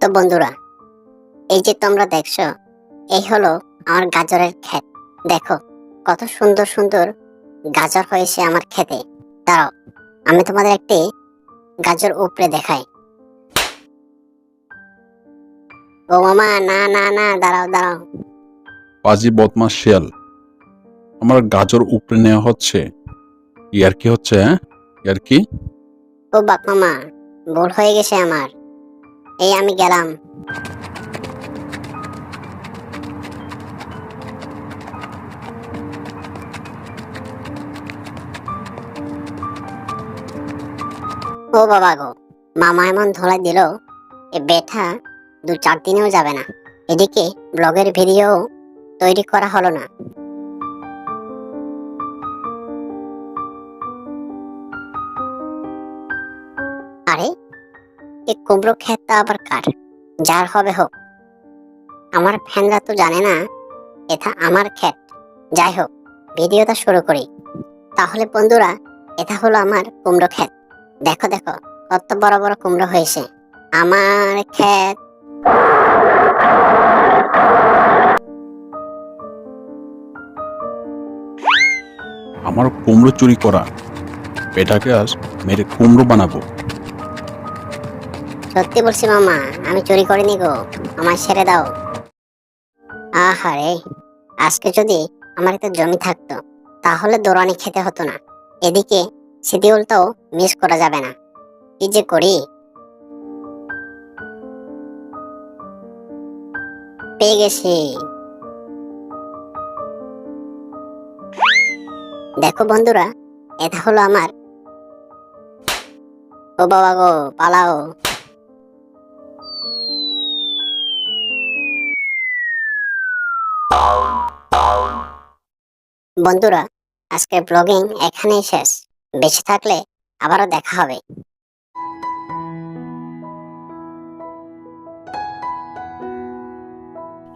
তো বন্ধুরা এই যে তোমরা দেখছ এই হলো আমার গাজরের ক্ষেত। দেখো কত সুন্দর সুন্দর গাজর হয়েছে আমার ক্ষেতে। দাঁড়াও আমি তোমাদের একটি গাজর উপরে দেখাই। ও মামা না না না দাঁড়াও দাঁড়াও। পাজি বদমাস শিয়াল। আমার গাজর উপরে নেওয়া হচ্ছে। ইয়ার কি হচ্ছে হ্যাঁ? ইয়ার কি? ও বাপ মামা ভুল হয়ে গেছে আমার। এই আমি গেলাম। ও বাবা গো, মামা এমন ধলাই দিল, এ বেঠা দু চার দিনেও যাবে না। এদিকে ব্লগের ভিডিও তৈরি করা হলো না। আরে এ কুমড়ো ক্ষেতটা আবার কার? যার হবে হোক। আমার ফ্যানরা তো জানে না, এটা আমার ক্ষেত। যাই হোক, ভিডিওটা শুরু করি। তাহলে বন্ধুরা, এটা হলো আমার কুমড়ো ক্ষেত। দেখো দেখো, কত বড় বড় কুমড়ো হয়েছে। আমার ক্ষেত। আমার কুমড়ো চুরি করা। এটাকে আজ মেরে কুমড়ো বানাবো। সত্যি বলছি মামা, আমি চুরি করিনি গো আমার ছেড়ে দাও। আহারে, আজকে যদি আমার একটা জমি থাকতো, তাহলে দৌড়ানি খেতে হতো না। এদিকে শিডিউলটাও মিস করা যাবে না। কি যে করি? পেয়ে গেছি। দেখো বন্ধুরা, এটা হলো আমার। ও বাবা গো, পালাও। বন্ধুরা, আজকের ব্লগিং এখানেই শেষ। বেঁচে থাকলে আবারও দেখা হবে।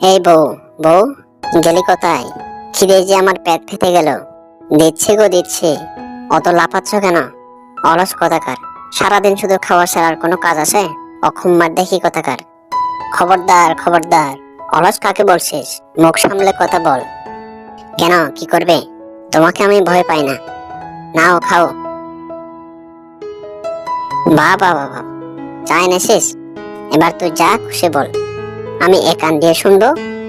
এই বউ বউ, গেলি কোথায়? খিদে যে আমার পেট ফেটে গেল। দিচ্ছে গো, দিচ্ছে। অত লাফাচ্ছ কেন? অলস কথাকার। সারাদিন শুধু খাওয়া ছাড়ার কোনো কাজ আছে? অক্ষমার দেখি কথাকার। খবরদার খবরদার। অলস কাকে বলছিস? মুখ সামলে কথা বল। কেন, কি করবে? তোমাকে আমি ভয় পাই না। নাও, খাও। বা বা বাবা চা এনেছিস? এবার তুই যা, খুশি বল। আমি এ কান দিয়ে শুনব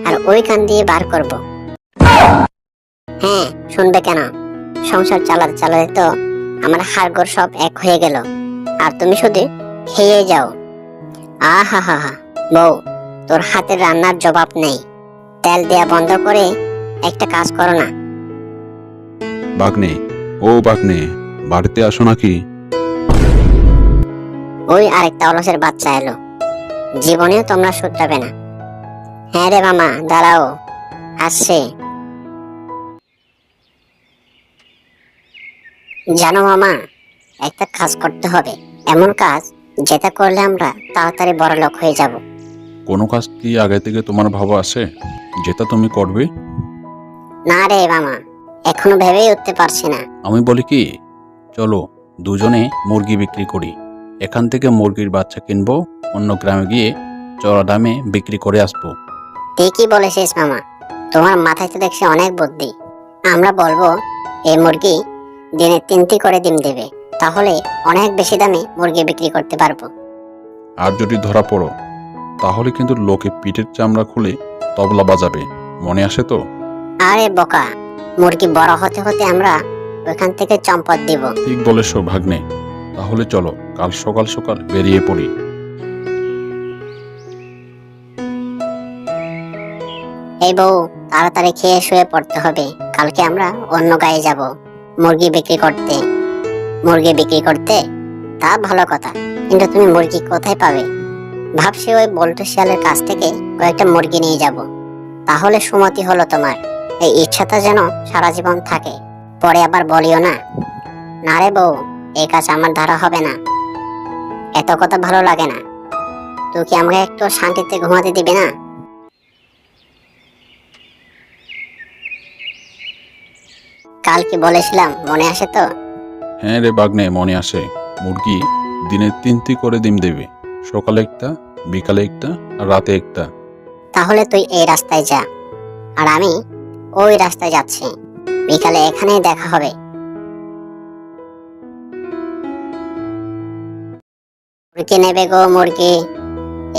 আর ওই কান দিয়ে বার করব। হ্যাঁ শুনবে কেন? সংসার চালাতে চালাতে তো আমার হাড়গোড় সব এক হয়ে গেল। আর তুমি শুধু খেয়ে যাও। আহা হা হা বউ, তোর হাতের রান্নার জবাব নেই। তেল দেয়া বন্ধ করে একটা কাজ করো না। বাগনে ও বাগনে বাড়িতে আসো নাকি? ওই আরেকটা অলসের বাচ্চা এলো। জীবনেও তোমরা শুধরাবে না। হ্যাঁ রে মামা দাঁড়াও আসছে। জানো মামা একটা কাজ করতে হবে। এমন কাজ যেটা করলে আমরা তাড়াতাড়ি বড় লোক হয়ে যাব। কোনো কাজ কি আগে থেকে তোমার ভাবা আছে? যেটা তুমি করবে? না রে মামা এখনও ভেবেই উঠতে পারছি না। আমি বলি কি চলো দুজনে মুরগি বিক্রি করি। এখান থেকে মুরগির বাচ্চা কিনবো অন্য গ্রামে গিয়ে চড়া দামে বিক্রি করে আসব। ঠিকই বলেছিস মামা তোমার মাথায় তো দেখছি অনেক বুদ্ধি। আমরা বলব এই মুরগি দিনে তিনটি করে ডিম দেবে তাহলে অনেক বেশি দামে মুরগি বিক্রি করতে পারব। আর যদি ধরা পড়ো তাহলে কিন্তু লোকে পিঠের চামড়া খুলে তবলা বাজাবে। মনে আসে তো? আরে বোকা মুরগি বড় হতে হতে আমরা ওখান থেকে চম্পট দিব। ঠিক বলেছ ভাগ্নে। তাহলে চলো কাল সকাল সকাল বেরিয়ে পড়ি। এই বউ তাড়াতাড়ি খেয়ে শুয়ে পড়তে হবে। কালকে আমরা অন্য গায়ে যাব মুরগি বিক্রি করতে। মুরগি বিক্রি করতে? তা ভালো কথা কিন্তু তুমি মুরগি কোথায় পাবে? ভাবছি ওই বল্টু শিয়ালের কাছ থেকে কয়েকটা মুরগি নিয়ে যাব। তাহলে সুমতি হলো তোমার। এই ইচ্ছাটা যেন সারা জীবন থাকে। পরে আবার বলিও না। না রে বউ এই কাজ আমার দ্বারা হবে না। এত কথা ভালো লাগে না। তুই কি আমাকে একটু শান্তিতে ঘুমাতে দিবে না? কাল কি বলেছিলাম মনে আসে তো? হ্যাঁ রে বাগনে মনে আসে। মুরগি দিনে তিনটি করে ডিম দেবে। সকালে একটা বিকালে একটা আর রাতে একটা। তাহলে তুই এই রাস্তায় যা। আর আমি ওই রাস্তায় যাচ্ছি। বিকালে এখানেই দেখা হবে। মুরগি নেবে গো মুরগি।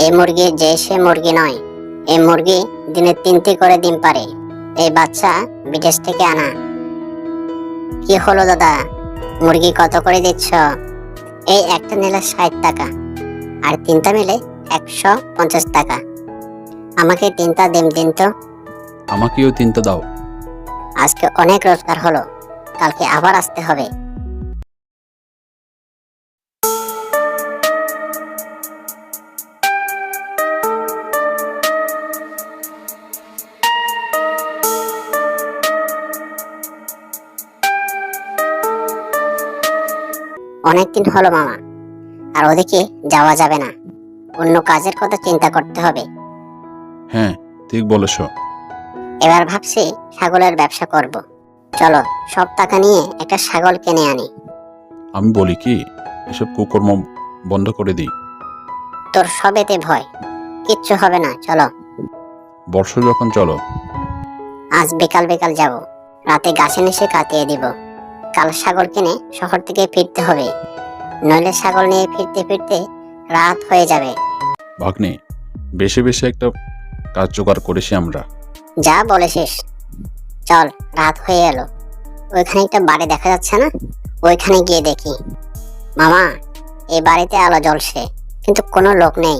এই মুরগি যে সে মুরগি নয়। এই মুরগি দিনে তিনটি করে ডিম পারে। এই বাচ্চা বিদেশ থেকে আনা। কি হলো দাদা? মুরগি কত করে দিচ্ছ? এই একটা নিলে ষাট টাকা। আর তিনটা মিলে একশো পঞ্চাশ টাকা। আমাকে তিনটা ডিম দিন তো। আমাকেও তিনটা দাও। আজকে অনেক রোজগার হলো। কালকে আবার আসতে হবে। অনেকদিন হলো মামা আর ওদিকে যাওয়া যাবে না। অন্য কাজের কথা চিন্তা করতে হবে। হ্যাঁ ঠিক বলেছ। এবার ভাবছি ছাগলের ব্যবসা করব। চলো সব টাকা নিয়ে একটা ছাগল কিনে আনি। আমি বলি কি এসব কুকর্ম বন্ধ করে দিই। তোর সবেতে ভয়। কিচ্ছু হবে না চলো। বর্ষ যখন চলো। আজ বিকাল বিকাল যাব। রাতে গাছে নিচে কাটিয়ে দিব। কাল ছাগল কিনে শহর থেকে ফিরতে হবে। নইলে ছাগল নিয়ে ফিরতে ফিরতে রাত হয়ে যাবে। ভাগ্নে বেশি বেশি একটা কাজ জোগাড় করেছি আমরা। যা বলেছিস। চল, রাত হয়ে এলো। ওইখানে একটা বাড়ি দেখা যাচ্ছে না? ওইখানে গিয়ে দেখি। মামা, এই বাড়িতে আলো জ্বলছে, কিন্তু কোনো লোক নেই।